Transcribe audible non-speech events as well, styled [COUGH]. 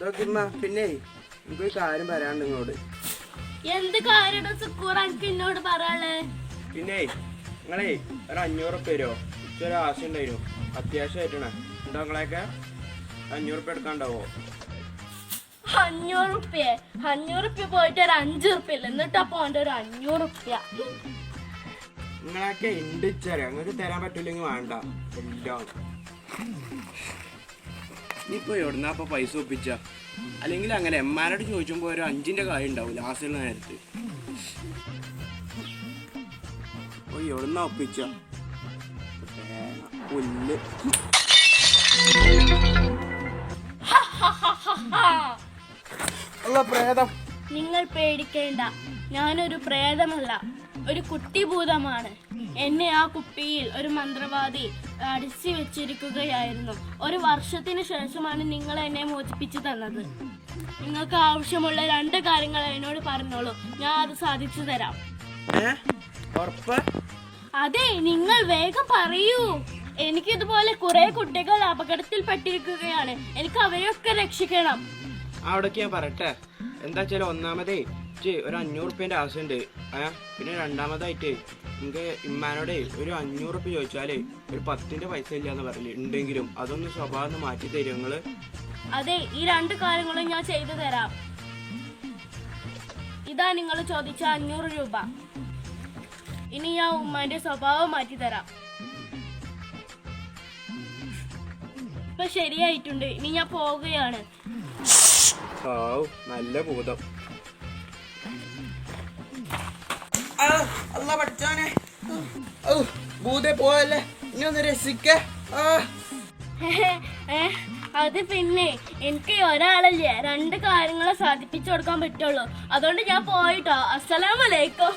നോക്കിമ്മ പിന്നെ എനിക്കൊരു കാര്യം പറയാണ്ട് നിങ്ങളോട്. എന്ത് കാര്യം എന്നോട് പറയാൾ പിന്നെ നിങ്ങളേ ഒരു അഞ്ഞൂറ് പേരോ തരുമോ ഒരു ആശയം ഉണ്ടായിരുന്നു അത്യാവശ്യമായിട്ടാണ്. ഉണ്ടോ നിങ്ങളെയൊക്കെ അഞ്ഞൂറ് ഉപ്പ എടുക്കാണ്ടാവോ? അഞ്ഞൂറ് റുപ്യ അഞ്ഞൂറ് ഉപ്പ പോയിട്ട് ഒരു അഞ്ചു ഇല്ല. എന്നിട്ട് അവന്റെ ഒരു അഞ്ഞൂറ് ഉപ്പ നിങ്ങളൊക്കെ ഉണ്ട് ഇച്ചറിയാം. നിങ്ങൾക്ക് തരാൻ പറ്റില്ലെങ്കിൽ വേണ്ട. എല്ലാം ഇനിയിപ്പോ എവിടുന്നാ അപ്പോൾ പൈസ ഒപ്പിച്ച? അല്ലെങ്കിൽ അങ്ങനെ എമ്മാരോട് ചോദിച്ചുമ്പോൾ ഒരു അഞ്ചിന്റെ കാര്യം ഉണ്ടാവും ലാസ്റ്റുള്ള നേരത്ത്. ഓ എവിടുന്നാ ഒപ്പിച്ച? പുല്ല്. [LAUGHS] നിങ്ങൾ പേടിക്കേണ്ട. ഞാനൊരു പ്രേതമല്ല. ഒരു കുട്ടി ഭൂതമാണ് എന്നെ ആ കുപ്പിയിൽ ഒരു മന്ത്രവാദി അടിച്ചു വെച്ചിരിക്കുകയായിരുന്നു. ഒരു വർഷത്തിന് ശേഷമാണ് നിങ്ങൾ എന്നെ മോചിപ്പിച്ചു തന്നത്. നിങ്ങൾക്ക് ആവശ്യമുള്ള രണ്ട് കാര്യങ്ങൾ എന്നോട് പറഞ്ഞോളൂ. ഞാൻ അത് സാധിച്ചു തരാം. അതെ നിങ്ങൾ വേഗം പറയൂ. എനിക്കിതുപോലെ കുറെ കുട്ടികൾ അപകടത്തിൽപ്പെട്ടിരിക്കുകയാണ്. എനിക്ക് അവരെയൊക്കെ രക്ഷിക്കണം. അവിടേക്ക് ഞാൻ പറയട്ടെ. എന്താ വെച്ചാൽ ഒന്നാമതേ ഇജ്ജ് ഒരു അഞ്ഞൂറ് റുപ്യന്റെ ആവശ്യമുണ്ട് ഏ? പിന്നെ രണ്ടാമതായിട്ട് എനിക്ക് ഇമ്മാനോടെ ഒരു അഞ്ഞൂറ് റുപ്യ ചോദിച്ചാലേ ഒരു പത്തിന്റെ പൈസ ഇല്ല എന്ന് പറയില്ലേ ഉണ്ടെങ്കിലും അതൊന്ന് സ്വഭാവം മാറ്റി തരും നിങ്ങൾ അതെ ഈ രണ്ട് കാര്യങ്ങളും ഞാൻ ചെയ്തു തരാം. ഇതാ നിങ്ങൾ ചോദിച്ച അഞ്ഞൂറ് രൂപ. ഇനി ഞാൻ ഉമ്മാന്റെ സ്വഭാവം മാറ്റി തരാം. ഇപ്പൊ ശരിയായിട്ടുണ്ട്. ഇനി ഞാൻ പോവുകയാണ്. നല്ല ഭൂതം. [LAUGHS] അത് പിന്നെ എനിക്ക് ഒരാളല്ലേ രണ്ട് കാര്യങ്ങളെ സാധിപ്പിച്ചു കൊടുക്കാൻ പറ്റുള്ളൂ. അതുകൊണ്ട് ഞാൻ പോയിട്ടോ. അസ്സലാമലൈക്കും